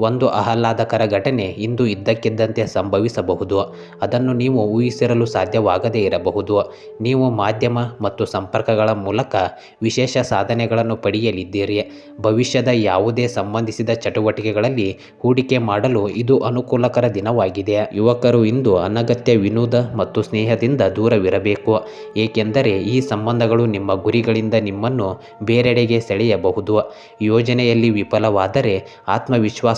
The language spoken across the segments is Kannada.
ಒಂದು ಆಹ್ಲಾದಕರ ಘಟನೆ ಇಂದು ಇದ್ದಕ್ಕಿದ್ದಂತೆ ಸಂಭವಿಸಬಹುದು. ಅದನ್ನು ನೀವು ಊಹಿಸಿರಲು ಸಾಧ್ಯವಾಗದೇ ಇರಬಹುದು. ನೀವು ಮಾಧ್ಯಮ ಮತ್ತು ಸಂಪರ್ಕಗಳ ಮೂಲಕ ವಿಶೇಷ ಸಾಧನೆಗಳನ್ನು ಪಡೆಯಲಿದ್ದೀರಿ. ಭವಿಷ್ಯದ ಯಾವುದೇ ಸಂಬಂಧಿಸಿದ ಚಟುವಟಿಕೆಗಳಲ್ಲಿ ಹೂಡಿಕೆ ಮಾಡಲು ಇದು ಅನುಕೂಲಕರ ದಿನವಾಗಿದೆ. ಯುವಕರು ಇಂದು ಅನಗತ್ಯ ವಿನೋದ ಮತ್ತು ಸ್ನೇಹದಿಂದ ದೂರವಿರಬೇಕು. ಏಕೆಂದರೆ ಈ ಸಂಬಂಧಗಳು ನಿಮ್ಮ ಗುರಿಗಳಿಂದ ನಿಮ್ಮನ್ನು ಬೇರೆಡೆಗೆ ಸೆಳೆಯಬಹುದು. ಯೋಜನೆಯಲ್ಲಿ ವಿಫಲವಾದರೆ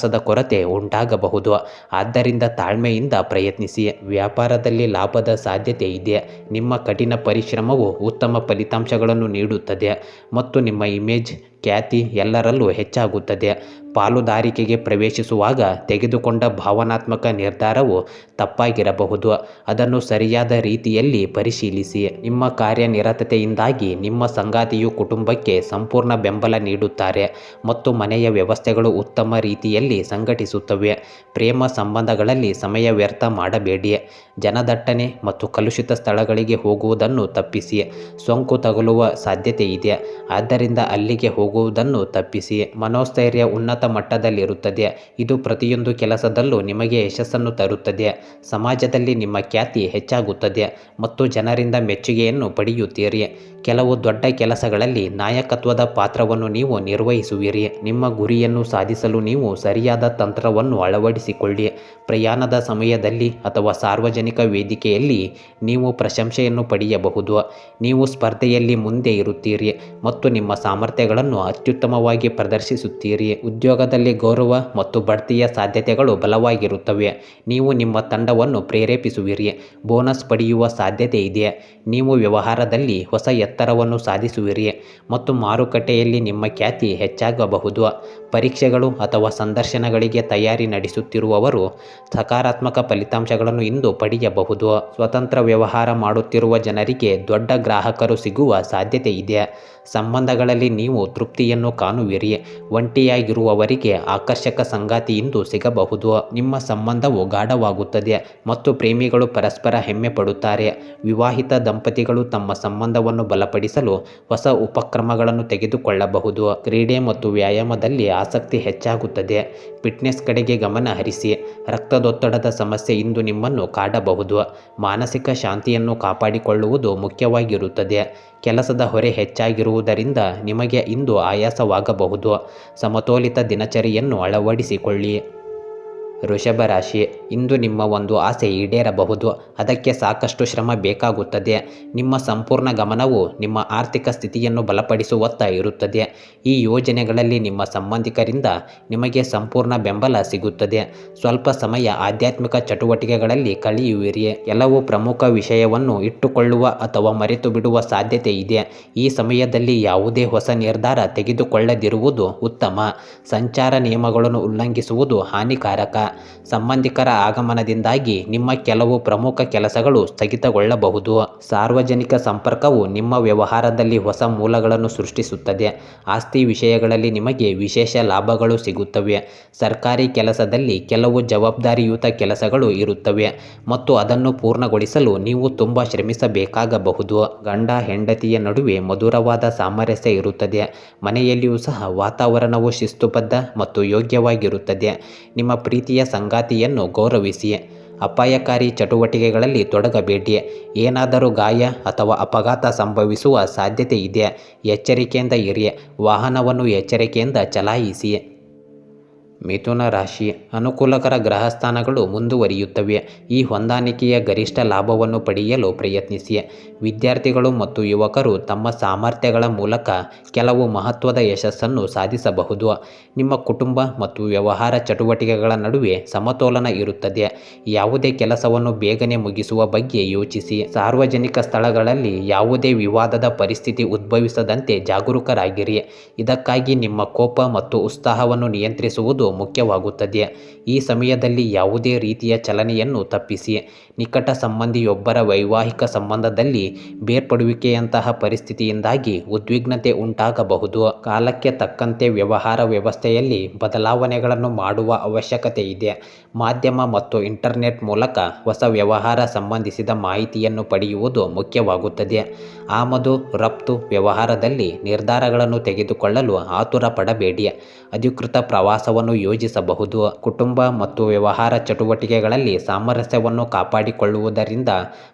ಆತ್ಮವಿಶ್ವಾಸದ ಕೊರತೆ ಉಂಟಾಗಬಹುದು. ಆದ್ದರಿಂದ ತಾಳ್ಮೆಯಿಂದ ಪ್ರಯತ್ನಿಸಿ. ವ್ಯಾಪಾರದಲ್ಲಿ ಲಾಭದ ಸಾಧ್ಯತೆ ಇದೆ. ನಿಮ್ಮ ಕಠಿಣ ಪರಿಶ್ರಮವು ಉತ್ತಮ ಫಲಿತಾಂಶಗಳನ್ನು ನೀಡುತ್ತದೆ. ಮತ್ತು ನಿಮ್ಮ ಇಮೇಜ್ ಖ್ಯಾತಿ ಎಲ್ಲರಲ್ಲೂ ಹೆಚ್ಚಾಗುತ್ತದೆ. ಪಾಲುದಾರಿಕೆಗೆ ಪ್ರವೇಶಿಸುವಾಗ ತೆಗೆದುಕೊಂಡ ಭಾವನಾತ್ಮಕ ನಿರ್ಧಾರವು ತಪ್ಪಾಗಿರಬಹುದು. ಅದನ್ನು ಸರಿಯಾದ ರೀತಿಯಲ್ಲಿ ಪರಿಶೀಲಿಸಿ. ನಿಮ್ಮ ಕಾರ್ಯನಿರತತೆಯಿಂದಾಗಿ ನಿಮ್ಮ ಸಂಗಾತಿಯು ಕುಟುಂಬಕ್ಕೆ ಸಂಪೂರ್ಣ ಬೆಂಬಲ ನೀಡುತ್ತಾರೆ ಮತ್ತು ಮನೆಯ ವ್ಯವಸ್ಥೆಗಳು ಉತ್ತಮ ರೀತಿಯಲ್ಲಿ ಸಂಘಟಿಸುತ್ತವೆ. ಪ್ರೇಮ ಸಂಬಂಧಗಳಲ್ಲಿ ಸಮಯ ವ್ಯರ್ಥ ಮಾಡಬೇಡಿ. ಜನದಟ್ಟಣೆ ಮತ್ತು ಕಲುಷಿತ ಸ್ಥಳಗಳಿಗೆ ಹೋಗುವುದನ್ನು ತಪ್ಪಿಸಿ. ಸೋಂಕು ತಗುಲುವ ಸಾಧ್ಯತೆ ಇದೆ ಆದ್ದರಿಂದ ಅಲ್ಲಿಗೆ ಹೋಗುವುದನ್ನು ತಪ್ಪಿಸಿ. ಮನೋಸ್ಥೈರ್ಯ ಉನ್ನತ ಮಟ್ಟದಲ್ಲಿರುತ್ತದೆ. ಇದು ಪ್ರತಿಯೊಂದು ಕೆಲಸದಲ್ಲೂ ನಿಮಗೆ ಯಶಸ್ಸನ್ನು ತರುತ್ತದೆ. ಸಮಾಜದಲ್ಲಿ ನಿಮ್ಮ ಖ್ಯಾತಿ ಹೆಚ್ಚಾಗುತ್ತದೆ ಮತ್ತು ಜನರಿಂದ ಮೆಚ್ಚುಗೆಯನ್ನು ಪಡೆಯುತ್ತೀರಿ. ಕೆಲವು ದೊಡ್ಡ ಕೆಲಸಗಳಲ್ಲಿ ನಾಯಕತ್ವದ ಪಾತ್ರವನ್ನು ನೀವು ನಿರ್ವಹಿಸುವಿರಿ. ನಿಮ್ಮ ಗುರಿಯನ್ನು ಸಾಧಿಸಲು ನೀವು ಸರಿಯಾದ ತಂತ್ರವನ್ನು ಅಳವಡಿಸಿಕೊಳ್ಳಿ. ಪ್ರಯಾಣದ ಸಮಯದಲ್ಲಿ ಅಥವಾ ಸಾರ್ವಜನಿಕ ವೇದಿಕೆಯಲ್ಲಿ ನೀವು ಪ್ರಶಂಸೆಯನ್ನು ಪಡೆಯಬಹುದು. ನೀವು ಸ್ಪರ್ಧೆಯಲ್ಲಿ ಮುಂದೆ ಇರುತ್ತೀರಿ ಮತ್ತು ನಿಮ್ಮ ಸಾಮರ್ಥ್ಯಗಳನ್ನು ಅತ್ಯುತ್ತಮವಾಗಿ ಪ್ರದರ್ಶಿಸುತ್ತೀರಿ. ಉದ್ಯೋಗದಲ್ಲಿ ಗೌರವ ಮತ್ತು ಬಡ್ತಿಯ ಸಾಧ್ಯತೆಗಳು ಬಲವಾಗಿರುತ್ತವೆ. ನೀವು ನಿಮ್ಮ ತಂಡವನ್ನು ಪ್ರೇರೇಪಿಸುವಿರಿ. ಬೋನಸ್ ಪಡೆಯುವ ಸಾಧ್ಯತೆ ಇದೆ. ನೀವು ವ್ಯವಹಾರದಲ್ಲಿ ಹೊಸ ಎತ್ತರವನ್ನು ಸಾಧಿಸುವಿರಿ ಮತ್ತು ಮಾರುಕಟ್ಟೆಯಲ್ಲಿ ನಿಮ್ಮ ಖ್ಯಾತಿ ಹೆಚ್ಚಾಗಬಹುದು. ಪರೀಕ್ಷೆಗಳು ಅಥವಾ ಸಂದರ್ಶನಗಳಿಗೆ ತಯಾರಿ ನಡೆಸುತ್ತಿರುವವರು ಸಕಾರಾತ್ಮಕ ಫಲಿತಾಂಶಗಳನ್ನು ಇಂದು ಪಡೆಯಬಹುದು. ಸ್ವತಂತ್ರ ವ್ಯವಹಾರ ಮಾಡುತ್ತಿರುವ ಜನರಿಗೆ ದೊಡ್ಡ ಗ್ರಾಹಕರು ಸಿಗುವ ಸಾಧ್ಯತೆ ಇದೆ. ಸಂಬಂಧಗಳಲ್ಲಿ ನೀವು ತೃಪ್ತಿಯನ್ನು ಕಾಣುವಿರಿ. ಒಂಟಿಯಾಗಿರುವವರಿಗೆ ಆಕರ್ಷಕ ಸಂಗಾತಿ ಇಂದು ಸಿಗಬಹುದು. ನಿಮ್ಮ ಸಂಬಂಧವು ಗಾಢವಾಗುತ್ತದೆ ಮತ್ತು ಪ್ರೇಮಿಗಳು ಪರಸ್ಪರ ಹೆಮ್ಮೆ ಪಡುತ್ತಾರೆ ವಿವಾಹಿತ ದಂಪತಿಗಳು ತಮ್ಮ ಸಂಬಂಧವನ್ನು ಬಲಪಡಿಸಲು ಹೊಸ ಉಪಕ್ರಮಗಳನ್ನು ತೆಗೆದುಕೊಳ್ಳಬಹುದು. ಕ್ರೀಡೆ ಮತ್ತು ವ್ಯಾಯಾಮದಲ್ಲಿ ಆಸಕ್ತಿ ಹೆಚ್ಚಾಗುತ್ತದೆ. ಫಿಟ್ನೆಸ್ ಕಡೆಗೆ ಗಮನ ಹರಿಸಿ. ರಕ್ತದೊತ್ತಡದ ಸಮಸ್ಯೆ ಇಂದು ನಿಮ್ಮನ್ನು ಕಾಡಬಹುದು. ಮಾನಸಿಕ ಶಾಂತಿಯನ್ನು ಕಾಪಾಡಿಕೊಳ್ಳುವುದು ಮುಖ್ಯವಾಗಿರುತ್ತದೆ. ಕೆಲಸದ ಹೊರೆ ಹೆಚ್ಚಾಗಿರುವುದರಿಂದ ನಿಮಗೆ ಇಂದು ಆಯಾಸವಾಗಬಹುದು. ಸಮತೋಲಿತ ದಿನಚರಿಯನ್ನು ಅಳವಡಿಸಿಕೊಳ್ಳಿ. ವೃಷಭ ರಾಶಿ, ಇಂದು ನಿಮ್ಮ ಒಂದು ಆಸೆ ಈಡೇರಬಹುದು. ಅದಕ್ಕೆ ಸಾಕಷ್ಟು ಶ್ರಮ ಬೇಕಾಗುತ್ತದೆ. ನಿಮ್ಮ ಸಂಪೂರ್ಣ ಗಮನವು ನಿಮ್ಮ ಆರ್ಥಿಕ ಸ್ಥಿತಿಯನ್ನು ಬಲಪಡಿಸುವತ್ತ ಇರುತ್ತದೆ. ಈ ಯೋಜನೆಗಳಲ್ಲಿ ನಿಮ್ಮ ಸಂಬಂಧಿಕರಿಂದ ನಿಮಗೆ ಸಂಪೂರ್ಣ ಬೆಂಬಲ ಸಿಗುತ್ತದೆ. ಸ್ವಲ್ಪ ಸಮಯ ಆಧ್ಯಾತ್ಮಿಕ ಚಟುವಟಿಕೆಗಳಲ್ಲಿ ಕಳೆಯುವಿರಿ. ಕೆಲವು ಪ್ರಮುಖ ವಿಷಯವನ್ನು ಇಟ್ಟುಕೊಳ್ಳುವ ಅಥವಾ ಮರೆತು ಬಿಡುವ ಸಾಧ್ಯತೆ ಇದೆ. ಈ ಸಮಯದಲ್ಲಿ ಯಾವುದೇ ಹೊಸ ನಿರ್ಧಾರ ತೆಗೆದುಕೊಳ್ಳದಿರುವುದು ಉತ್ತಮ. ಸಂಚಾರ ನಿಯಮಗಳನ್ನು ಉಲ್ಲಂಘಿಸುವುದು ಹಾನಿಕಾರಕ. ಸಂಬಂಧಿಕರ ಆಗಮನದಿಂದಾಗಿ ನಿಮ್ಮ ಕೆಲವು ಪ್ರಮುಖ ಕೆಲಸಗಳು ಸ್ಥಗಿತಗೊಳ್ಳಬಹುದು. ಸಾರ್ವಜನಿಕ ಸಂಪರ್ಕವು ನಿಮ್ಮ ವ್ಯವಹಾರದಲ್ಲಿ ಹೊಸ ಮೂಲಗಳನ್ನು ಸೃಷ್ಟಿಸುತ್ತದೆ. ಆಸ್ತಿ ವಿಷಯಗಳಲ್ಲಿ ನಿಮಗೆ ವಿಶೇಷ ಲಾಭಗಳು ಸಿಗುತ್ತವೆ. ಸರ್ಕಾರಿ ಕೆಲಸದಲ್ಲಿ ಕೆಲವು ಜವಾಬ್ದಾರಿಯುತ ಕೆಲಸಗಳು ಇರುತ್ತವೆ ಮತ್ತು ಅದನ್ನು ಪೂರ್ಣಗೊಳಿಸಲು ನೀವು ತುಂಬ ಶ್ರಮಿಸಬೇಕಾಗಬಹುದು. ಗಂಡ ಹೆಂಡತಿಯ ನಡುವೆ ಮಧುರವಾದ ಸಾಮರಸ್ಯ ಇರುತ್ತದೆ. ಮನೆಯಲ್ಲಿಯೂ ಸಹ ವಾತಾವರಣವು ಶಿಸ್ತುಬದ್ಧ ಮತ್ತು ಯೋಗ್ಯವಾಗಿರುತ್ತದೆ. ನಿಮ್ಮ ಪ್ರೀತಿಯ ಸಂಗಾತಿಯನ್ನು ಗೌರವಿಸಿ ಅಪಾಯಕಾರಿ ಚಟುವಟಿಕೆಗಳಲ್ಲಿ ತೊಡಗಬೇಡಿ ಏನಾದರೂ ಗಾಯ ಅಥವಾ ಅಪಘಾತ ಸಂಭವಿಸುವ ಸಾಧ್ಯತೆ ಇದೆ ಎಚ್ಚರಿಕೆಯಿಂದ ಇರಿ ವಾಹನವನ್ನು ಎಚ್ಚರಿಕೆಯಿಂದ ಚಲಾಯಿಸಿ ಮಿಥುನ ರಾಶಿ ಅನುಕೂಲಕರ ಗ್ರಹಸ್ಥಾನಗಳು ಮುಂದುವರಿಯುತ್ತವೆ. ಈ ಹೊಂದಾಣಿಕೆಯ ಗರಿಷ್ಠ ಲಾಭವನ್ನು ಪಡೆಯಲು ಪ್ರಯತ್ನಿಸಿ. ವಿದ್ಯಾರ್ಥಿಗಳು ಮತ್ತು ಯುವಕರು ತಮ್ಮ ಸಾಮರ್ಥ್ಯಗಳ ಮೂಲಕ ಕೆಲವು ಮಹತ್ವದ ಯಶಸ್ಸನ್ನು ಸಾಧಿಸಬಹುದು. ನಿಮ್ಮ ಕುಟುಂಬ ಮತ್ತು ವ್ಯವಹಾರ ಚಟುವಟಿಕೆಗಳ ನಡುವೆ ಸಮತೋಲನ ಇರುತ್ತದೆ. ಯಾವುದೇ ಕೆಲಸವನ್ನು ಬೇಗನೆ ಮುಗಿಸುವ ಬಗ್ಗೆ ಯೋಚಿಸಿ. ಸಾರ್ವಜನಿಕ ಸ್ಥಳಗಳಲ್ಲಿ ಯಾವುದೇ ವಿವಾದದ ಪರಿಸ್ಥಿತಿ ಉದ್ಭವಿಸದಂತೆ ಜಾಗರೂಕರಾಗಿರಿ. ಇದಕ್ಕಾಗಿ ನಿಮ್ಮ ಕೋಪ ಮತ್ತು ಉತ್ಸಾಹವನ್ನು ನಿಯಂತ್ರಿಸುವುದು ಮುಖ್ಯವಾಗುತ್ತದೆ. ಈ ಸಮಯದಲ್ಲಿ ಯಾವುದೇ ರೀತಿಯ ಚಲನೆಯನ್ನು ತಪ್ಪಿಸಿ. ನಿಕಟ ಸಂಬಂಧಿಯೊಬ್ಬರ ವೈವಾಹಿಕ ಸಂಬಂಧದಲ್ಲಿ ಬೇರ್ಪಡುವಿಕೆಯಂತಹ ಪರಿಸ್ಥಿತಿಯಿಂದಾಗಿ ಉದ್ವಿಗ್ನತೆ ಉಂಟಾಗಬಹುದು. ಕಾಲಕ್ಕೆ ತಕ್ಕಂತೆ ವ್ಯವಹಾರ ವ್ಯವಸ್ಥೆಯಲ್ಲಿ ಬದಲಾವಣೆಗಳನ್ನು ಮಾಡುವ ಅವಶ್ಯಕತೆ ಇದೆ. ಮಾಧ್ಯಮ ಮತ್ತು ಇಂಟರ್ನೆಟ್ ಮೂಲಕ ಹೊಸ ವ್ಯವಹಾರ ಸಂಬಂಧಿಸಿದ ಮಾಹಿತಿಯನ್ನು ಪಡೆಯುವುದು ಮುಖ್ಯವಾಗುತ್ತದೆ. ಆಮದು, ರಫ್ತು ವ್ಯವಹಾರದಲ್ಲಿ ನಿರ್ಧಾರಗಳನ್ನು ತೆಗೆದುಕೊಳ್ಳಲು ಆತುರ ಪಡಬೇಡಿ ಅಧಿಕೃತ ಪ್ರವಾಸವನ್ನು ಯೋಜಿಸಬಹುದು. ಕುಟುಂಬ ಮತ್ತು ವ್ಯವಹಾರ ಚಟುವಟಿಕೆಗಳಲ್ಲಿ ಸಾಮರಸ್ಯವನ್ನು ಕಾಪಾಡಿಕೊಳ್ಳುವುದರಿಂದ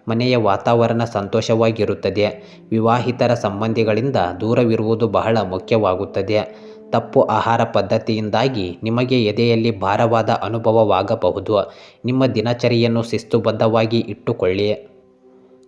ಮನೆಯ ವಾತಾವರಣ ಸಂತೋಷವಾಗಿರುತ್ತದೆ. ವಿವಾಹಿತರ ಸಂಬಂಧಿಗಳಿಂದ ದೂರವಿರುವುದು ಬಹಳ ಮುಖ್ಯವಾಗುತ್ತದೆ. ತಪ್ಪು ಆಹಾರ ಪದ್ಧತಿಯಿಂದಾಗಿ ನಿಮಗೆ ಎದೆಯಲ್ಲಿ ಭಾರವಾದ ಅನುಭವವಾಗಬಹುದು. ನಿಮ್ಮ ದಿನಚರಿಯನ್ನು ಶಿಸ್ತುಬದ್ಧವಾಗಿ ಇಟ್ಟುಕೊಳ್ಳಿ.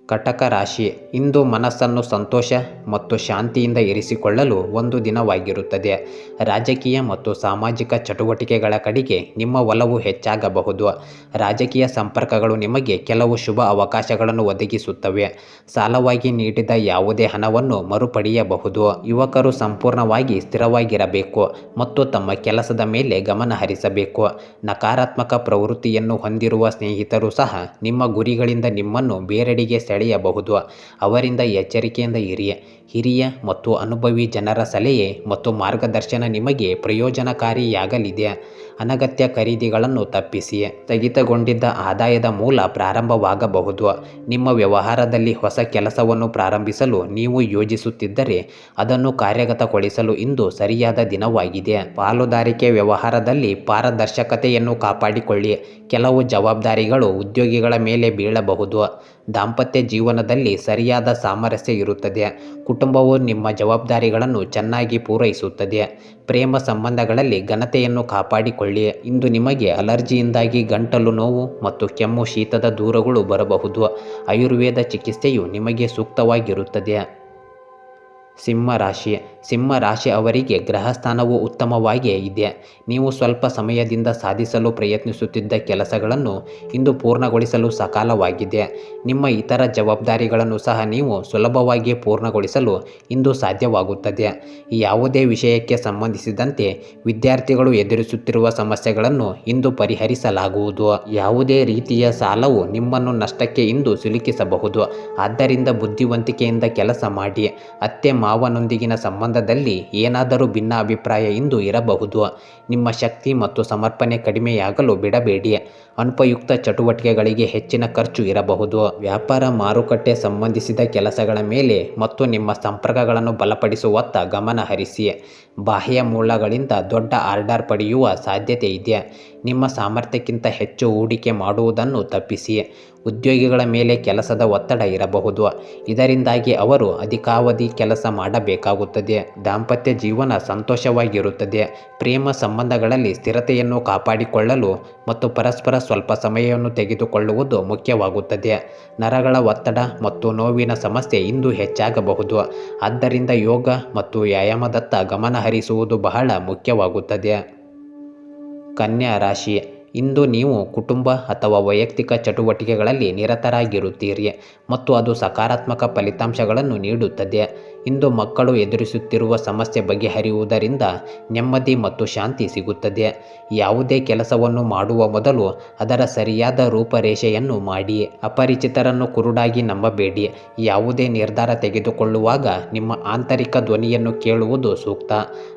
ಕಟಕ ರಾಶಿ, ಇಂದು ಮನಸ್ಸನ್ನು ಸಂತೋಷ ಮತ್ತು ಶಾಂತಿಯಿಂದ ಇರಿಸಿಕೊಳ್ಳಲು ಒಂದು ದಿನವಾಗಿರುತ್ತದೆ. ರಾಜಕೀಯ ಮತ್ತು ಸಾಮಾಜಿಕ ಚಟುವಟಿಕೆಗಳ ಕಡೆಗೆ ನಿಮ್ಮ ಒಲವು ಹೆಚ್ಚಾಗಬಹುದು. ರಾಜಕೀಯ ಸಂಪರ್ಕಗಳು ನಿಮಗೆ ಕೆಲವು ಶುಭ ಅವಕಾಶಗಳನ್ನು ಒದಗಿಸುತ್ತವೆ. ಸಾಲವಾಗಿ ನೀಡಿದ ಯಾವುದೇ ಹಣವನ್ನು ಮರುಪಡೆಯಬಹುದು. ಯುವಕರು ಸಂಪೂರ್ಣವಾಗಿ ಸ್ಥಿರವಾಗಿರಬೇಕು ಮತ್ತು ತಮ್ಮ ಕೆಲಸದ ಮೇಲೆ ಗಮನ ಹರಿಸಬೇಕು. ನಕಾರಾತ್ಮಕ ಪ್ರವೃತ್ತಿಯನ್ನು ಹೊಂದಿರುವ ಸ್ನೇಹಿತರು ಸಹ ನಿಮ್ಮ ಗುರಿಗಳಿಂದ ನಿಮ್ಮನ್ನು ಬೇರೆಡೆಗೆ ಸೆಳೆಯಬಹುದು ಅವರಿಂದ ಎಚ್ಚರಿಕೆಯಿಂದ ಇರಿ. ಹಿರಿಯ ಮತ್ತು ಅನುಭವಿ ಜನರ ಸಲಹೆ ಮತ್ತು ಮಾರ್ಗದರ್ಶನ ನಿಮಗೆ ಪ್ರಯೋಜನಕಾರಿಯಾಗಲಿದೆ. ಅನಗತ್ಯ ಖರೀದಿಗಳನ್ನು ತಪ್ಪಿಸಿ ಸ್ಥಗಿತಗೊಂಡಿದ್ದ ಆದಾಯದ ಮೂಲ ಪ್ರಾರಂಭವಾಗಬಹುದು. ನಿಮ್ಮ ವ್ಯವಹಾರದಲ್ಲಿ ಹೊಸ ಕೆಲಸವನ್ನು ಪ್ರಾರಂಭಿಸಲು ನೀವು ಯೋಜಿಸುತ್ತಿದ್ದರೆ ಅದನ್ನು ಕಾರ್ಯಗತಗೊಳಿಸಲು ಇಂದು ಸರಿಯಾದ ದಿನವಾಗಿದೆ. ಪಾಲುದಾರಿಕೆ ವ್ಯವಹಾರದಲ್ಲಿ ಪಾರದರ್ಶಕತೆಯನ್ನು ಕಾಪಾಡಿಕೊಳ್ಳಿ. ಕೆಲವು ಜವಾಬ್ದಾರಿಗಳು ಉದ್ಯೋಗಿಗಳ ಮೇಲೆ ಬೀಳಬಹುದು. ದಾಂಪತ್ಯ ಜೀವನದಲ್ಲಿ ಸರಿಯಾದ ಸಾಮರಸ್ಯ ಇರುತ್ತದೆ. ಕುಟುಂಬವು ನಿಮ್ಮ ಜವಾಬ್ದಾರಿಗಳನ್ನು ಚೆನ್ನಾಗಿ ಪೂರೈಸುತ್ತದೆ. ಪ್ರೇಮ ಸಂಬಂಧಗಳಲ್ಲಿ ಘನತೆಯನ್ನು ಕಾಪಾಡಿಕೊಳ್ಳಿ. ಇಂದು ನಿಮಗೆ ಅಲರ್ಜಿಯಿಂದಾಗಿ ಗಂಟಲು ನೋವು ಮತ್ತು ಕೆಮ್ಮು ಶೀತದ ದೂರಗಳು ಬರಬಹುದು. ಆಯುರ್ವೇದ ಚಿಕಿತ್ಸೆಯು ನಿಮಗೆ ಸೂಕ್ತವಾಗಿರುತ್ತದೆ. ಸಿಂಹ ರಾಶಿ. ಸಿಂಹ ರಾಶಿ ಅವರಿಗೆ ಗ್ರಹಸ್ಥಾನವು ಉತ್ತಮವಾಗಿಯೇ ಇದೆ. ನೀವು ಸ್ವಲ್ಪ ಸಮಯದಿಂದ ಸಾಧಿಸಲು ಪ್ರಯತ್ನಿಸುತ್ತಿದ್ದ ಕೆಲಸಗಳನ್ನು ಇಂದು ಪೂರ್ಣಗೊಳಿಸಲು ಸಕಾಲವಾಗಿದೆ. ನಿಮ್ಮ ಇತರ ಜವಾಬ್ದಾರಿಗಳನ್ನು ಸಹ ನೀವು ಸುಲಭವಾಗಿ ಪೂರ್ಣಗೊಳಿಸಲು ಇಂದು ಸಾಧ್ಯವಾಗುತ್ತದೆ. ಯಾವುದೇ ವಿಷಯಕ್ಕೆ ಸಂಬಂಧಿಸಿದಂತೆ ವಿದ್ಯಾರ್ಥಿಗಳು ಎದುರಿಸುತ್ತಿರುವ ಸಮಸ್ಯೆಗಳನ್ನು ಇಂದು ಪರಿಹರಿಸಲಾಗುವುದು. ಯಾವುದೇ ರೀತಿಯ ಸಾಲವು ನಿಮ್ಮನ್ನು ನಷ್ಟಕ್ಕೆ ಇಂದು ಸಿಲುಕಿಸಬಹುದು. ಆದ್ದರಿಂದ ಬುದ್ಧಿವಂತಿಕೆಯಿಂದ ಕೆಲಸ ಮಾಡಿ. ಅತ್ತೆ ಮಾವನೊಂದಿಗಿನ ಸಂಬಂಧದಲ್ಲಿ ಏನಾದರೂ ಭಿನ್ನಾಭಿಪ್ರಾಯ ಇಂದು ಇರಬಹುದು. ನಿಮ್ಮ ಶಕ್ತಿ ಮತ್ತು ಸಮರ್ಪಣೆ ಕಡಿಮೆಯಾಗಲು ಬಿಡಬೇಡಿ. ಅನುಪಯುಕ್ತ ಚಟುವಟಿಕೆಗಳಿಗೆ ಹೆಚ್ಚಿನ ಖರ್ಚು ಇರಬಹುದು. ವ್ಯಾಪಾರ ಮಾರುಕಟ್ಟೆ ಸಂಬಂಧಿಸಿದ ಕೆಲಸಗಳ ಮೇಲೆ ಮತ್ತು ನಿಮ್ಮ ಸಂಪರ್ಕಗಳನ್ನು ಬಲಪಡಿಸುವತ್ತ ಗಮನ ಹರಿಸಿ. ಬಾಹ್ಯ ಮೂಲಗಳಿಂದ ದೊಡ್ಡ ಆರ್ಡರ್ ಪಡೆಯುವ ಸಾಧ್ಯತೆ ಇದೆ. ನಿಮ್ಮ ಸಾಮರ್ಥ್ಯಕ್ಕಿಂತ ಹೆಚ್ಚು ಹೂಡಿಕೆ ಮಾಡುವುದನ್ನು ತಪ್ಪಿಸಿ. ಉದ್ಯೋಗಿಗಳ ಮೇಲೆ ಕೆಲಸದ ಒತ್ತಡ ಇರಬಹುದು. ಇದರಿಂದಾಗಿ ಅವರು ಅಧಿಕಾವಧಿ ಕೆಲಸ ಮಾಡಬೇಕಾಗುತ್ತದೆ. ದಾಂಪತ್ಯ ಜೀವನ ಸಂತೋಷವಾಗಿರುತ್ತದೆ. ಪ್ರೇಮ ಸಂಬಂಧಗಳಲ್ಲಿ ಸ್ಥಿರತೆಯನ್ನು ಕಾಪಾಡಿಕೊಳ್ಳಲು ಮತ್ತು ಪರಸ್ಪರ ಸ್ವಲ್ಪ ಸಮಯವನ್ನು ತೆಗೆದುಕೊಳ್ಳುವುದು ಮುಖ್ಯವಾಗುತ್ತದೆ. ನರಗಳ ಒತ್ತಡ ಮತ್ತು ನೋವಿನ ಸಮಸ್ಯೆ ಇಂದು ಹೆಚ್ಚಾಗಬಹುದು. ಆದ್ದರಿಂದ ಯೋಗ ಮತ್ತು ವ್ಯಾಯಾಮದತ್ತ ಗಮನ ಹರಿಸುವುದು ಬಹಳ ಮುಖ್ಯವಾಗುತ್ತದೆ. ಕನ್ಯಾ ರಾಶಿ ಇಂದು ನೀವು ಕುಟುಂಬ ಅಥವಾ ವೈಯಕ್ತಿಕ ಚಟುವಟಿಕೆಗಳಲ್ಲಿ ನಿರತರಾಗಿರುತ್ತೀರಿ ಮತ್ತು ಅದು ಸಕಾರಾತ್ಮಕ ಫಲಿತಾಂಶಗಳನ್ನು ನೀಡುತ್ತದೆ. ಇಂದು ಮಕ್ಕಳು ಎದುರಿಸುತ್ತಿರುವ ಸಮಸ್ಯೆ ಬಗೆಹರಿಯುವುದರಿಂದ ನೆಮ್ಮದಿ ಮತ್ತು ಶಾಂತಿ ಸಿಗುತ್ತದೆ. ಯಾವುದೇ ಕೆಲಸವನ್ನು ಮಾಡುವ ಮೊದಲು ಅದರ ಸರಿಯಾದ ರೂಪರೇಷೆಯನ್ನು ಮಾಡಿ. ಅಪರಿಚಿತರನ್ನು ಕುರುಡಾಗಿ ನಂಬಬೇಡಿ. ಯಾವುದೇ ನಿರ್ಧಾರ ತೆಗೆದುಕೊಳ್ಳುವಾಗ ನಿಮ್ಮ ಆಂತರಿಕ ಧ್ವನಿಯನ್ನು ಕೇಳುವುದು ಸೂಕ್ತ.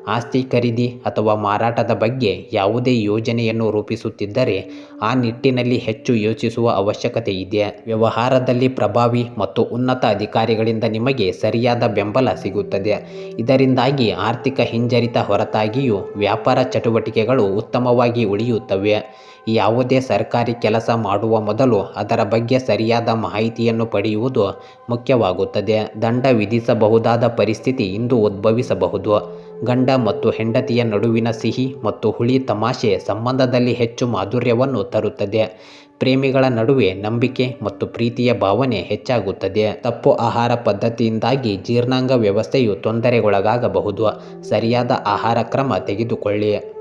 ಆಸ್ತಿ ಖರೀದಿ ಅಥವಾ ಮಾರಾಟದ ಬಗ್ಗೆ ಯಾವುದೇ ಯೋಜನೆಯನ್ನು ರೂಪಿಸುತ್ತಿದ್ದರೆ ಆ ನಿಟ್ಟಿನಲ್ಲಿ ಹೆಚ್ಚು ಯೋಚಿಸುವ ಅವಶ್ಯಕತೆ ಇದೆ. ವ್ಯವಹಾರದಲ್ಲಿ ಪ್ರಭಾವಿ ಮತ್ತು ಉನ್ನತ ಅಧಿಕಾರಿಗಳಿಂದ ನಿಮಗೆ ಸರಿಯಾದ ಬೆಂಬಲ ಸಿಗುತ್ತದೆ. ಇದರಿಂದಾಗಿ ಆರ್ಥಿಕ ಹಿಂಜರಿತ ಹೊರತಾಗಿಯೂ ವ್ಯಾಪಾರ ಚಟುವಟಿಕೆಗಳು ಉತ್ತಮವಾಗಿ ಉಳಿಯುತ್ತವೆ. ಯಾವುದೇ ಸರ್ಕಾರಿ ಕೆಲಸ ಮಾಡುವ ಮೊದಲು ಅದರ ಬಗ್ಗೆ ಸರಿಯಾದ ಮಾಹಿತಿಯನ್ನು ಪಡೆಯುವುದು ಮುಖ್ಯವಾಗುತ್ತದೆ. ದಂಡ ವಿಧಿಸಬಹುದಾದ ಪರಿಸ್ಥಿತಿ ಇಂದು ಉದ್ಭವಿಸಬಹುದು. ಗಂಡ ಮತ್ತು ಹೆಂಡತಿಯ ನಡುವಿನ ಸಿಹಿ ಮತ್ತು ಹುಳಿ ತಮಾಷೆ ಸಂಬಂಧದಲ್ಲಿ ಹೆಚ್ಚು ಮಾಧುರ್ಯವನ್ನು ತರುತ್ತದೆ. ಪ್ರೇಮಿಗಳ ನಡುವೆ ನಂಬಿಕೆ ಮತ್ತು ಪ್ರೀತಿಯ ಭಾವನೆ ಹೆಚ್ಚಾಗುತ್ತದೆ. ತಪ್ಪು ಆಹಾರ ಪದ್ಧತಿಯಿಂದಾಗಿ ಜೀರ್ಣಾಂಗ ವ್ಯವಸ್ಥೆಯು ತೊಂದರೆಗೊಳಗಾಗಬಹುದು. ಸರಿಯಾದ ಆಹಾರ ಕ್ರಮ ತೆಗೆದುಕೊಳ್ಳಿ.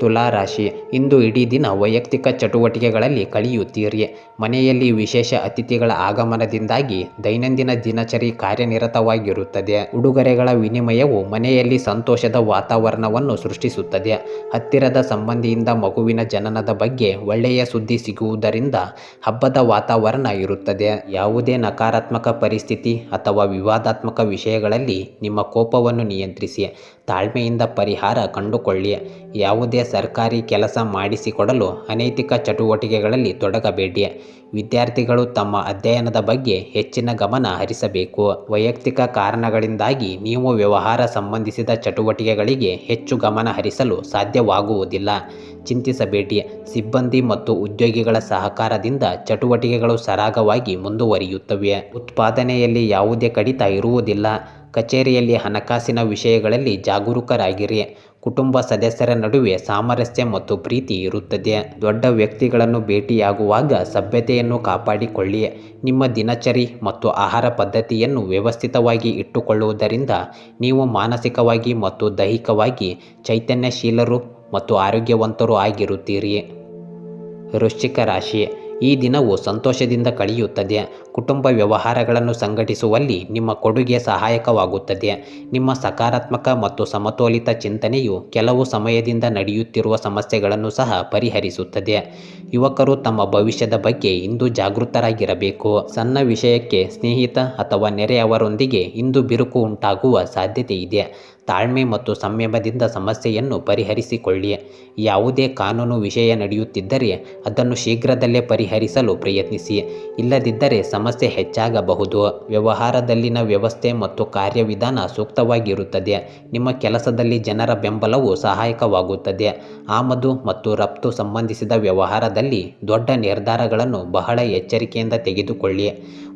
ತುಲಾ ರಾಶಿ. ಇಂದು ಇಡೀ ದಿನ ವೈಯಕ್ತಿಕ ಚಟುವಟಿಕೆಗಳಲ್ಲಿ ಕಳೆಯುತ್ತೀರಿ ಮನೆಯಲ್ಲಿ ವಿಶೇಷ ಅತಿಥಿಗಳ ಆಗಮನದಿಂದಾಗಿ ದೈನಂದಿನ ದಿನಚರಿ ಕಾರ್ಯನಿರತವಾಗಿರುತ್ತದೆ. ಉಡುಗೊರೆಗಳ ವಿನಿಮಯವು ಮನೆಯಲ್ಲಿ ಸಂತೋಷದ ವಾತಾವರಣವನ್ನು ಸೃಷ್ಟಿಸುತ್ತದೆ. ಹತ್ತಿರದ ಸಂಬಂಧಿಯಿಂದ ಮಗುವಿನ ಜನನದ ಬಗ್ಗೆ ಒಳ್ಳೆಯ ಸುದ್ದಿ ಸಿಗುವುದರಿಂದ ಹಬ್ಬದ ವಾತಾವರಣ ಇರುತ್ತದೆ. ಯಾವುದೇ ನಕಾರಾತ್ಮಕ ಪರಿಸ್ಥಿತಿ ಅಥವಾ ವಿವಾದಾತ್ಮಕ ವಿಷಯಗಳಲ್ಲಿ ನಿಮ್ಮ ಕೋಪವನ್ನು ನಿಯಂತ್ರಿಸಿ. ತಾಳ್ಮೆಯಿಂದ ಪರಿಹಾರ ಕಂಡುಕೊಳ್ಳಿ ಯಾವುದೇ ಸರ್ಕಾರಿ ಕೆಲಸ ಮಾಡಿಸಿಕೊಡಲು ಅನೈತಿಕ ಚಟುವಟಿಕೆಗಳಲ್ಲಿ ತೊಡಗಬೇಡಿ ವಿದ್ಯಾರ್ಥಿಗಳು ತಮ್ಮ ಅಧ್ಯಯನದ ಬಗ್ಗೆ ಹೆಚ್ಚಿನ ಗಮನ ಹರಿಸಬೇಕು. ವೈಯಕ್ತಿಕ ಕಾರಣಗಳಿಂದಾಗಿ ನೀವು ವ್ಯವಹಾರ ಸಂಬಂಧಿಸಿದ ಚಟುವಟಿಕೆಗಳಿಗೆ ಹೆಚ್ಚು ಗಮನ ಹರಿಸಲು ಸಾಧ್ಯವಾಗುವುದಿಲ್ಲ. ಚಿಂತಿಸಬೇಡಿ ಸಿಬ್ಬಂದಿ ಮತ್ತು ಉದ್ಯೋಗಿಗಳ ಸಹಕಾರದಿಂದ ಚಟುವಟಿಕೆಗಳು ಸರಾಗವಾಗಿ ಮುಂದುವರಿಯುತ್ತವೆ. ಉತ್ಪಾದನೆಯಲ್ಲಿ ಯಾವುದೇ ಕಡಿತ ಇರುವುದಿಲ್ಲ. ಕಚೇರಿಯಲ್ಲಿ ಹಣಕಾಸಿನ ವಿಷಯಗಳಲ್ಲಿ ಜಾಗರೂಕರಾಗಿರಿ. ಕುಟುಂಬ ಸದಸ್ಯರ ನಡುವೆ ಸಾಮರಸ್ಯ ಮತ್ತು ಪ್ರೀತಿ ಇರುತ್ತದೆ. ದೊಡ್ಡ ವ್ಯಕ್ತಿಗಳನ್ನು ಭೇಟಿಯಾಗುವಾಗ ಸಭ್ಯತೆಯನ್ನು ಕಾಪಾಡಿಕೊಳ್ಳಿ. ನಿಮ್ಮ ದಿನಚರಿ ಮತ್ತು ಆಹಾರ ಪದ್ಧತಿಯನ್ನು ವ್ಯವಸ್ಥಿತವಾಗಿ ಇಟ್ಟುಕೊಳ್ಳುವುದರಿಂದ ನೀವು ಮಾನಸಿಕವಾಗಿ ಮತ್ತು ದೈಹಿಕವಾಗಿ ಚೈತನ್ಯಶೀಲರು ಮತ್ತು ಆರೋಗ್ಯವಂತರು ಆಗಿರುತ್ತೀರಿ. ವೃಶ್ಚಿಕ ರಾಶಿ. ಈ ದಿನವು ಸಂತೋಷದಿಂದ ಕಳೆಯುತ್ತದೆ. ಕುಟುಂಬ ವ್ಯವಹಾರಗಳನ್ನು ಸಂಘಟಿಸುವಲ್ಲಿ ನಿಮ್ಮ ಕೊಡುಗೆ ಸಹಾಯಕವಾಗುತ್ತದೆ. ನಿಮ್ಮ ಸಕಾರಾತ್ಮಕ ಮತ್ತು ಸಮತೋಲಿತ ಚಿಂತನೆಯು ಕೆಲವು ಸಮಯದಿಂದ ನಡೆಯುತ್ತಿರುವ ಸಮಸ್ಯೆಗಳನ್ನು ಸಹ ಪರಿಹರಿಸುತ್ತದೆ. ಯುವಕರು ತಮ್ಮ ಭವಿಷ್ಯದ ಬಗ್ಗೆ ಇಂದು ಜಾಗೃತರಾಗಿರಬೇಕು. ಸಣ್ಣ ವಿಷಯಕ್ಕೆ ಸ್ನೇಹಿತ ಅಥವಾ ನೆರೆಯವರೊಂದಿಗೆ ಇಂದು ಬಿರುಕು ಉಂಟಾಗುವ ಸಾಧ್ಯತೆ ಇದೆ ತಾಳ್ಮೆ ಮತ್ತು ಸಂಯಮದಿಂದ ಸಮಸ್ಯೆಯನ್ನು ಪರಿಹರಿಸಿಕೊಳ್ಳಿ ಯಾವುದೇ ಕಾನೂನು ವಿಷಯ ನಡೆಯುತ್ತಿದ್ದರೆ ಅದನ್ನು ಶೀಘ್ರದಲ್ಲೇ ಪರಿಹರಿಸಲು ಪ್ರಯತ್ನಿಸಿ ಇಲ್ಲದಿದ್ದರೆ ಸಮಸ್ಯೆ ಹೆಚ್ಚಾಗಬಹುದು. ವ್ಯವಹಾರದಲ್ಲಿನ ವ್ಯವಸ್ಥೆ ಮತ್ತು ಕಾರ್ಯವಿಧಾನ ಸೂಕ್ತವಾಗಿರುತ್ತದೆ. ನಿಮ್ಮ ಕೆಲಸದಲ್ಲಿ ಜನರ ಬೆಂಬಲವು ಸಹಾಯಕವಾಗುತ್ತದೆ. ಆಮದು ಮತ್ತು ರಫ್ತು ಸಂಬಂಧಿಸಿದ ವ್ಯವಹಾರದಲ್ಲಿ ದೊಡ್ಡ ನಿರ್ಧಾರಗಳನ್ನು ಬಹಳ ಎಚ್ಚರಿಕೆಯಿಂದ ತೆಗೆದುಕೊಳ್ಳಿ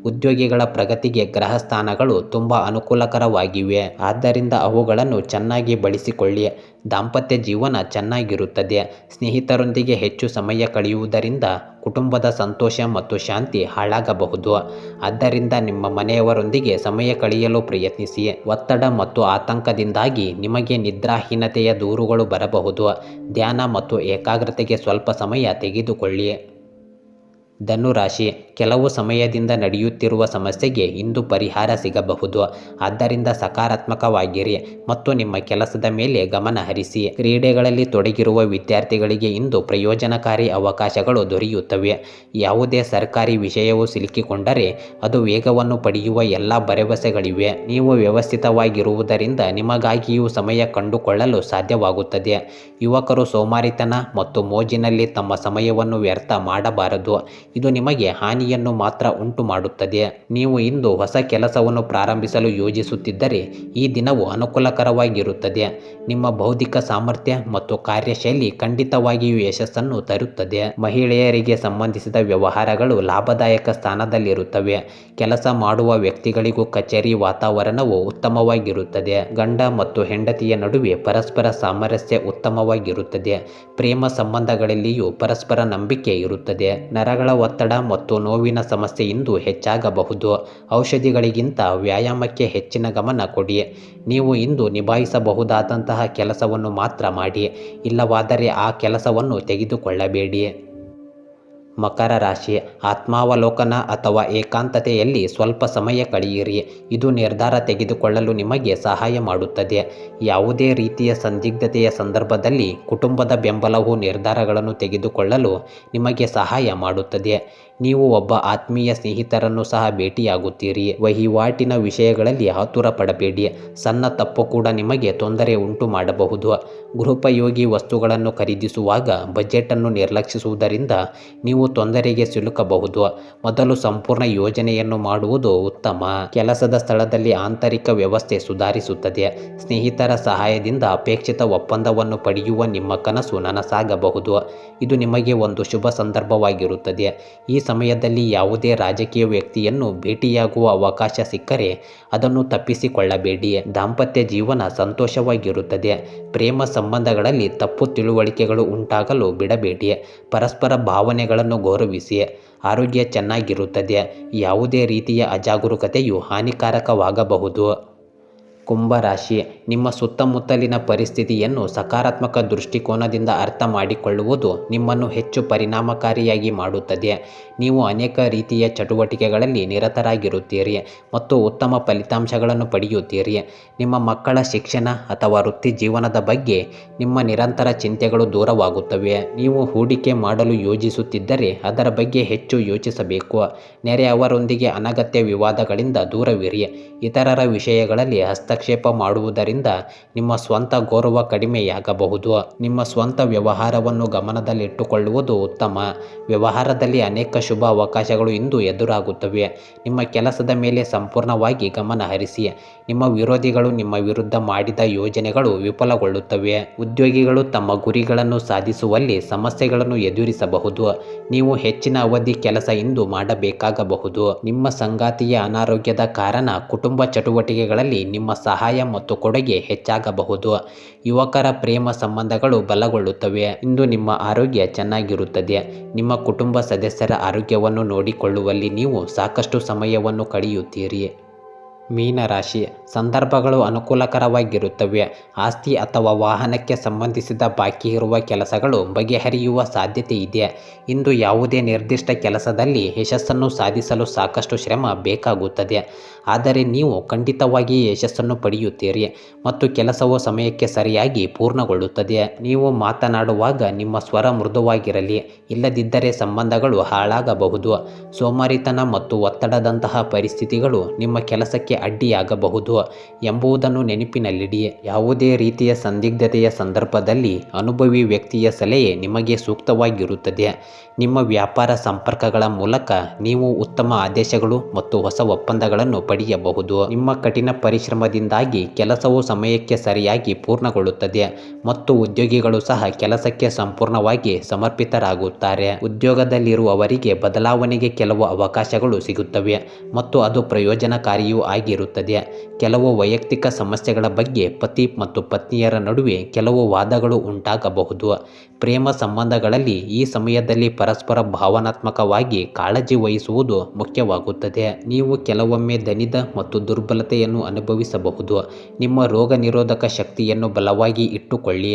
ಉದ್ಯೋಗಿಗಳ ಪ್ರಗತಿಗೆ ಗ್ರಹ ಸ್ಥಾನಗಳು ತುಂಬ ಅನುಕೂಲಕರವಾಗಿವೆ. ಆದ್ದರಿಂದ ಅವುಗಳನ್ನು ಚೆನ್ನಾಗಿ ಬಳಸಿಕೊಳ್ಳಿ. ದಾಂಪತ್ಯ ಜೀವನ ಚೆನ್ನಾಗಿರುತ್ತದೆ. ಸ್ನೇಹಿತರೊಂದಿಗೆ ಹೆಚ್ಚು ಸಮಯ ಕಳೆಯುವುದರಿಂದ ಕುಟುಂಬದ ಸಂತೋಷ ಮತ್ತು ಶಾಂತಿ ಹಾಳಾಗಬಹುದು. ಆದ್ದರಿಂದ ನಿಮ್ಮ ಮನೆಯವರೊಂದಿಗೆ ಸಮಯ ಕಳೆಯಲು ಪ್ರಯತ್ನಿಸಿ. ಒತ್ತಡ ಮತ್ತು ಆತಂಕದಿಂದಾಗಿ ನಿಮಗೆ ನಿದ್ರಾಹೀನತೆಯ ದೂರುಗಳು ಬರಬಹುದು. ಧ್ಯಾನ ಮತ್ತು ಏಕಾಗ್ರತೆಗೆ ಸ್ವಲ್ಪ ಸಮಯ ತೆಗೆದುಕೊಳ್ಳಿ. ಧನುರಾಶಿ, ಕೆಲವು ಸಮಯದಿಂದ ನಡೆಯುತ್ತಿರುವ ಸಮಸ್ಯೆಗೆ ಇಂದು ಪರಿಹಾರ ಸಿಗಬಹುದು. ಆದ್ದರಿಂದ ಸಕಾರಾತ್ಮಕವಾಗಿರಿ ಮತ್ತು ನಿಮ್ಮ ಕೆಲಸದ ಮೇಲೆ ಗಮನ ಹರಿಸಿ. ಕ್ರೀಡೆಗಳಲ್ಲಿ ತೊಡಗಿರುವ ವಿದ್ಯಾರ್ಥಿಗಳಿಗೆ ಇಂದು ಪ್ರಯೋಜನಕಾರಿ ಅವಕಾಶಗಳು ದೊರೆಯುತ್ತವೆ. ಯಾವುದೇ ಸರ್ಕಾರಿ ವಿಷಯವು ಸಿಲುಕಿಕೊಂಡರೆ ಅದು ವೇಗವನ್ನು ಪಡೆಯುವ ಎಲ್ಲ ಭರವಸೆಗಳಿವೆ. ನೀವು ವ್ಯವಸ್ಥಿತವಾಗಿರುವುದರಿಂದ ನಿಮಗಾಗಿಯೂ ಸಮಯ ಕಂಡುಕೊಳ್ಳಲು ಸಾಧ್ಯವಾಗುತ್ತದೆ. ಯುವಕರು ಸೋಮಾರಿತನ ಮತ್ತು ಮೋಜಿನಲ್ಲಿ ತಮ್ಮ ಸಮಯವನ್ನು ವ್ಯರ್ಥ ಮಾಡಬಾರದು. ಇದು ನಿಮಗೆ ಹಾನಿಯನ್ನು ಮಾತ್ರ ಉಂಟು ಮಾಡುತ್ತದೆ ನೀವು ಇಂದು ಹೊಸ ಕೆಲಸವನ್ನು ಪ್ರಾರಂಭಿಸಲು ಯೋಜಿಸುತ್ತಿದ್ದರೆ ಈ ದಿನವು ಅನುಕೂಲಕರವಾಗಿರುತ್ತದೆ. ನಿಮ್ಮ ಬೌದ್ಧಿಕ ಸಾಮರ್ಥ್ಯ ಮತ್ತು ಕಾರ್ಯಶೈಲಿ ಖಂಡಿತವಾಗಿಯೂ ಯಶಸ್ಸನ್ನು ತರುತ್ತದೆ. ಮಹಿಳೆಯರಿಗೆ ಸಂಬಂಧಿಸಿದ ವ್ಯವಹಾರಗಳು ಲಾಭದಾಯಕ ಸ್ಥಾನದಲ್ಲಿರುತ್ತವೆ. ಕೆಲಸ ಮಾಡುವ ವ್ಯಕ್ತಿಗಳಿಗೂ ಕಚೇರಿ ವಾತಾವರಣವು ಉತ್ತಮವಾಗಿರುತ್ತದೆ. ಗಂಡ ಮತ್ತು ಹೆಂಡತಿಯ ನಡುವೆ ಪರಸ್ಪರ ಸಾಮರಸ್ಯ ಉತ್ತಮವಾಗಿರುತ್ತದೆ. ಪ್ರೇಮ ಸಂಬಂಧಗಳಲ್ಲಿಯೂ ಪರಸ್ಪರ ನಂಬಿಕೆ ಇರುತ್ತದೆ. ನರಗಳ ಒತ್ತಡ ಮತ್ತು ನೋವಿನ ಸಮಸ್ಯೆ ಇಂದು ಹೆಚ್ಚಾಗಬಹುದು. ಔಷಧಿಗಳಿಗಿಂತ ವ್ಯಾಯಾಮಕ್ಕೆ ಹೆಚ್ಚಿನ ಗಮನ ಕೊಡಿ. ನೀವು ಇಂದು ನಿಭಾಯಿಸಬಹುದಾದಂತಹ ಕೆಲಸವನ್ನು ಮಾತ್ರ ಮಾಡಿ. ಇಲ್ಲವಾದರೆ ಆ ಕೆಲಸವನ್ನು ತೆಗೆದುಕೊಳ್ಳಬೇಡಿ. ಮಕರ ರಾಶಿ, ಆತ್ಮಾವಲೋಕನ ಅಥವಾ ಏಕಾಂತತೆಯಲ್ಲಿ ಸ್ವಲ್ಪ ಸಮಯ ಕಳೆಯಿರಿ. ಇದು ನಿರ್ಧಾರ ತೆಗೆದುಕೊಳ್ಳಲು ನಿಮಗೆ ಸಹಾಯ ಮಾಡುತ್ತದೆ. ಯಾವುದೇ ರೀತಿಯ ಸಂದಿಗ್ಧತೆಯ ಸಂದರ್ಭದಲ್ಲಿ ಕುಟುಂಬದ ಬೆಂಬಲವು ನಿರ್ಧಾರಗಳನ್ನು ತೆಗೆದುಕೊಳ್ಳಲು ನಿಮಗೆ ಸಹಾಯ ಮಾಡುತ್ತದೆ. ನೀವು ಒಬ್ಬ ಆತ್ಮೀಯ ಸ್ನೇಹಿತರನ್ನು ಸಹ ಭೇಟಿಯಾಗುತ್ತೀರಿ. ವಹಿವಾಟಿನ ವಿಷಯಗಳಲ್ಲಿ ಆತುರ ಸಣ್ಣ ತಪ್ಪು ಕೂಡ ನಿಮಗೆ ತೊಂದರೆ ಉಂಟು ಮಾಡಬಹುದು. ಗೃಹೋಪಯೋಗಿ ವಸ್ತುಗಳನ್ನು ಖರೀದಿಸುವಾಗ ಬಜೆಟನ್ನು ನಿರ್ಲಕ್ಷಿಸುವುದರಿಂದ ನೀವು ತೊಂದರೆಗೆ ಸಿಲುಕಬಹುದು. ಮೊದಲು ಸಂಪೂರ್ಣ ಯೋಜನೆಯನ್ನು ಮಾಡುವುದು ಉತ್ತಮ. ಕೆಲಸದ ಸ್ಥಳದಲ್ಲಿ ಆಂತರಿಕ ವ್ಯವಸ್ಥೆ ಸುಧಾರಿಸುತ್ತದೆ. ಸ್ನೇಹಿತರ ಸಹಾಯದಿಂದ ಅಪೇಕ್ಷಿತ ಒಪ್ಪಂದವನ್ನು ಪಡೆಯುವ ನಿಮ್ಮ ಕನಸು ನನಸಾಗಬಹುದು. ಇದು ನಿಮಗೆ ಒಂದು ಶುಭ ಸಂದರ್ಭವಾಗಿರುತ್ತದೆ. ಈ ಸಮಯದಲ್ಲಿ ಯಾವುದೇ ರಾಜಕೀಯ ವ್ಯಕ್ತಿಯನ್ನು ಭೇಟಿಯಾಗುವ ಅವಕಾಶ ಸಿಕ್ಕರೆ ಅದನ್ನು ತಪ್ಪಿಸಿಕೊಳ್ಳಬೇಡಿ. ದಾಂಪತ್ಯ ಜೀವನ ಸಂತೋಷವಾಗಿರುತ್ತದೆ. ಪ್ರೇಮ ಸಂಬಂಧಗಳಲ್ಲಿ ತಪ್ಪು ತಿಳುವಳಿಕೆಗಳು ಉಂಟಾಗಲು ಬಿಡಬೇಡಿ ಪರಸ್ಪರ ಭಾವನೆಗಳನ್ನು ಗೌರವಿಸಿ ಆರೋಗ್ಯ ಚೆನ್ನಾಗಿರುತ್ತದೆ. ಯಾವುದೇ ರೀತಿಯ ಅಜಾಗರೂಕತೆಯು ಹಾನಿಕಾರಕವಾಗಬಹುದು. ಕುಂಭರಾಶಿ. ನಿಮ್ಮ ಸುತ್ತಮುತ್ತಲಿನ ಪರಿಸ್ಥಿತಿಯನ್ನು ಸಕಾರಾತ್ಮಕ ದೃಷ್ಟಿಕೋನದಿಂದ ಅರ್ಥ ಮಾಡಿಕೊಳ್ಳುವುದು ನಿಮ್ಮನ್ನು ಹೆಚ್ಚು ಪರಿಣಾಮಕಾರಿಯಾಗಿ ಮಾಡುತ್ತದೆ. ನೀವು ಅನೇಕ ರೀತಿಯ ಚಟುವಟಿಕೆಗಳಲ್ಲಿ ನಿರತರಾಗಿರುತ್ತೀರಿ ಮತ್ತು ಉತ್ತಮ ಫಲಿತಾಂಶಗಳನ್ನು ಪಡೆಯುತ್ತೀರಿ. ನಿಮ್ಮ ಮಕ್ಕಳ ಶಿಕ್ಷಣ ಅಥವಾ ವೃತ್ತಿ ಜೀವನದ ಬಗ್ಗೆ ನಿಮ್ಮ ನಿರಂತರ ಚಿಂತೆಗಳು ದೂರವಾಗುತ್ತವೆ. ನೀವು ಹೂಡಿಕೆ ಮಾಡಲು ಯೋಜಿಸುತ್ತಿದ್ದರೆ ಅದರ ಬಗ್ಗೆ ಹೆಚ್ಚು ಯೋಚಿಸಬೇಕು. ನೆರೆಯವರೊಂದಿಗೆ ಅನಗತ್ಯ ವಿವಾದಗಳಿಂದ ದೂರವಿರಿ. ಇತರರ ವಿಷಯಗಳಲ್ಲಿ ಹಸ್ತಕ್ಷೇಪ ಮಾಡುವುದರಿಂದ ನಿಮ್ಮ ಸ್ವಂತ ಗೌರವ ಕಡಿಮೆಯಾಗಬಹುದು. ನಿಮ್ಮ ಸ್ವಂತ ವ್ಯವಹಾರವನ್ನು ಗಮನದಲ್ಲಿಟ್ಟುಕೊಳ್ಳುವುದು ಉತ್ತಮ. ವ್ಯವಹಾರದಲ್ಲಿ ಅನೇಕ ಶುಭ ಅವಕಾಶಗಳು ಇಂದು ಎದುರಾಗುತ್ತವೆ. ನಿಮ್ಮ ಕೆಲಸದ ಮೇಲೆ ಸಂಪೂರ್ಣವಾಗಿ ಗಮನ ಹರಿಸಿ ನಿಮ್ಮ ವಿರೋಧಿಗಳು ನಿಮ್ಮ ವಿರುದ್ಧ ಮಾಡಿದ ಯೋಜನೆಗಳು ವಿಫಲಗೊಳ್ಳುತ್ತವೆ. ಉದ್ಯೋಗಿಗಳು ತಮ್ಮ ಗುರಿಗಳನ್ನು ಸಾಧಿಸುವಲ್ಲಿ ಸಮಸ್ಯೆಗಳನ್ನು ಎದುರಿಸಬಹುದು. ನೀವು ಹೆಚ್ಚಿನ ಅವಧಿ ಕೆಲಸ ಇಂದು ಮಾಡಬೇಕಾಗಬಹುದು. ನಿಮ್ಮ ಸಂಗಾತಿಯ ಅನಾರೋಗ್ಯದ ಕಾರಣ ಕುಟುಂಬ ಚಟುವಟಿಕೆಗಳಲ್ಲಿ ನಿಮ್ಮ ಸಹಾಯ ಮತ್ತು ಕೊಡುಗೆ ಹೆಚ್ಚಾಗಬಹುದು. ಯುವಕರ ಪ್ರೇಮ ಸಂಬಂಧಗಳು ಬಲಗೊಳ್ಳುತ್ತವೆ. ಇಂದು ನಿಮ್ಮ ಆರೋಗ್ಯ ಚೆನ್ನಾಗಿರುತ್ತದೆ. ನಿಮ್ಮ ಕುಟುಂಬ ಸದಸ್ಯರ ಆರೋಗ್ಯವನ್ನು ನೋಡಿಕೊಳ್ಳುವಲ್ಲಿ ನೀವು ಸಾಕಷ್ಟು ಸಮಯವನ್ನು ಕಳೆಯುತ್ತೀರಿ. ಮೀನರಾಶಿ ಸಂದರ್ಭಗಳು ಅನುಕೂಲಕರವಾಗಿರುತ್ತವೆ. ಆಸ್ತಿ ಅಥವಾ ವಾಹನಕ್ಕೆ ಸಂಬಂಧಿಸಿದ ಬಾಕಿ ಇರುವ ಕೆಲಸಗಳು ಬಗೆಹರಿಯುವ ಸಾಧ್ಯತೆ ಇದೆ. ಇಂದು ಯಾವುದೇ ನಿರ್ದಿಷ್ಟ ಕೆಲಸದಲ್ಲಿ ಯಶಸ್ಸನ್ನು ಸಾಧಿಸಲು ಸಾಕಷ್ಟು ಶ್ರಮ ಬೇಕಾಗುತ್ತದೆ. ಆದರೆ ನೀವು ಖಂಡಿತವಾಗಿ ಯಶಸ್ಸನ್ನು ಪಡೆಯುತ್ತೀರಿ ಮತ್ತು ಕೆಲಸವು ಸಮಯಕ್ಕೆ ಸರಿಯಾಗಿ ಪೂರ್ಣಗೊಳ್ಳುತ್ತದೆ. ನೀವು ಮಾತನಾಡುವಾಗ ನಿಮ್ಮ ಸ್ವರ ಮೃದುವಾಗಿರಲಿ, ಇಲ್ಲದಿದ್ದರೆ ಸಂಬಂಧಗಳು ಹಾಳಾಗಬಹುದು. ಸೋಮಾರಿತನ ಮತ್ತು ಒತ್ತಡದಂತಹ ಪರಿಸ್ಥಿತಿಗಳು ನಿಮ್ಮ ಕೆಲಸಕ್ಕೆ ಅಡ್ಡಿಯಾಗಬಹುದು ಎಂಬುದನ್ನು ನೆನಪಿನಲ್ಲಿಡಿ. ಯಾವುದೇ ರೀತಿಯ ಸಂದಿಗ್ಧತೆಯ ಸಂದರ್ಭದಲ್ಲಿ ಅನುಭವಿ ವ್ಯಕ್ತಿಯ ಸಲಹೆ ನಿಮಗೆ ಸೂಕ್ತವಾಗಿರುತ್ತದೆ. ನಿಮ್ಮ ವ್ಯಾಪಾರ ಸಂಪರ್ಕಗಳ ಮೂಲಕ ನೀವು ಉತ್ತಮ ಆದೇಶಗಳು ಮತ್ತು ಹೊಸ ಒಪ್ಪಂದಗಳನ್ನು ಪಡೆಯಬಹುದು. ನಿಮ್ಮ ಕಠಿಣ ಪರಿಶ್ರಮದಿಂದಾಗಿ ಕೆಲಸವು ಸಮಯಕ್ಕೆ ಸರಿಯಾಗಿ ಪೂರ್ಣಗೊಳ್ಳುತ್ತದೆ ಮತ್ತು ಉದ್ಯೋಗಿಗಳು ಸಹ ಕೆಲಸಕ್ಕೆ ಸಂಪೂರ್ಣವಾಗಿ ಸಮರ್ಪಿತರಾಗುತ್ತಾರೆ. ಉದ್ಯೋಗದಲ್ಲಿರುವವರಿಗೆ ಬದಲಾವಣೆಗೆ ಕೆಲವು ಅವಕಾಶಗಳು ಸಿಗುತ್ತವೆ ಮತ್ತು ಅದು ಪ್ರಯೋಜನಕಾರಿಯೂ ಆಗಿರುತ್ತದೆ ಕೆಲವು ವೈಯಕ್ತಿಕ ಸಮಸ್ಯೆಗಳ ಬಗ್ಗೆ ಪತಿ ಮತ್ತು ಪತ್ನಿಯರ ನಡುವೆ ಕೆಲವು ವಾದಗಳು ಉಂಟಾಗಬಹುದು. ಪ್ರೇಮ ಸಂಬಂಧಗಳಲ್ಲಿ ಈ ಸಮಯದಲ್ಲಿ ಪರಸ್ಪರ ಭಾವನಾತ್ಮಕವಾಗಿ ಕಾಳಜಿ ವಹಿಸುವುದು ಮುಖ್ಯವಾಗುತ್ತದೆ. ನೀವು ಕೆಲವೊಮ್ಮೆ ದನಿದ ಮತ್ತು ದುರ್ಬಲತೆಯನ್ನು ಅನುಭವಿಸಬಹುದು. ನಿಮ್ಮ ರೋಗ ಶಕ್ತಿಯನ್ನು ಬಲವಾಗಿ ಇಟ್ಟುಕೊಳ್ಳಿ.